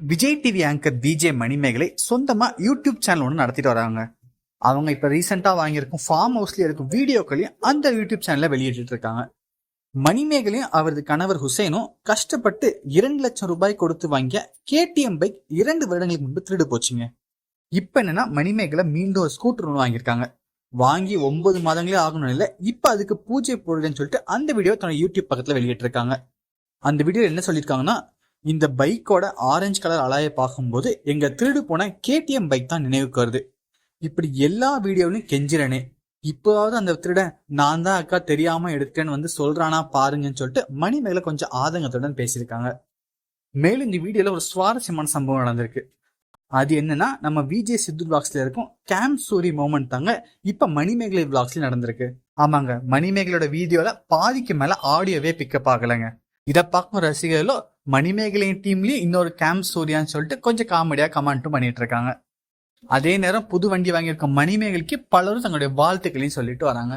Vijay TV anchor VJ Manimegalai சொந்தமா YouTube channel ஒன்று நடத்திட்டு வராங்க. அவங்க இப்ப ரீசெண்டா வாங்கியிருக்கும் ஃபார்ம் ஹவுஸ்ல இருக்கும் வீடியோக்களையும் அந்த யூடியூப் சேனல்ல வெளியிட்டு இருக்காங்க. மணிமேகலையும் அவரது கணவர் ஹுசைனும் கஷ்டப்பட்டு இரண்டு லட்சம் ரூபாய் கொடுத்து வாங்கிய கேடிஎம் பைக் இரண்டு வருடங்களுக்கு முன்பு திருடு போச்சுங்க. இப்ப என்னன்னா மணிமேகலை மீண்டும் ஒரு ஸ்கூட்டர் ஒன்று வாங்கியிருக்காங்க. வாங்கி ஒன்பது மாதங்களே ஆகணும் இல்லை இப்ப அதுக்கு பூஜை போடுறேன்னு சொல்லிட்டு அந்த வீடியோ தன்னோட யூடியூப் பக்கத்துல வெளியிட்டிருக்காங்க. அந்த வீடியோ என்ன சொல்லியிருக்காங்கன்னா இந்த பைக்கோட ஆரஞ்சு கலர் அலாயை பார்க்கும்போது எங்க திருடு போன கேடிஎம் பைக் தான் நினைவுக்கு வருது. இப்படி எல்லா வீடியோவிலும் கெஞ்சிரனே இப்போதாவது அந்த திருடன் நான் தான் அக்கா தெரியாம எடுத்தேன்னு வந்து சொல்றானா பாருங்கன்னு சொல்லிட்டு மணிமேகலை கொஞ்சம் ஆதங்கத்துடன் பேசியிருக்காங்க. மேலும் இந்த வீடியோல ஒரு சுவாரஸ்யமான சம்பவம் நடந்திருக்கு. அது என்னன்னா நம்ம விஜே சித்து பிளாக்ஸ்ல இருக்கும் கேம் சூரி மூமெண்ட் தாங்க இப்ப மணிமேகலை பிளாக்ஸ்ல நடந்திருக்கு. ஆமாங்க மணிமேகலையோட வீடியோல பாதிக்கு மேல ஆடியோவே பிக்கப் ஆகலைங்க. இதை பார்க்கும் ரசிகர்களோ மணிமேகலையின் டீம்லயும் இன்னொரு கேம் சூர்யான்னு சொல்லிட்டு கொஞ்சம் காமெடியா கமெண்ட்டும் பண்ணிட்டு இருக்காங்க. அதே நேரம் புது வண்டி வாங்கியிருக்க மணிமேகலைக்கு பலரும் தங்களுடைய வாழ்த்துக்களையும் சொல்லிட்டு வராங்க.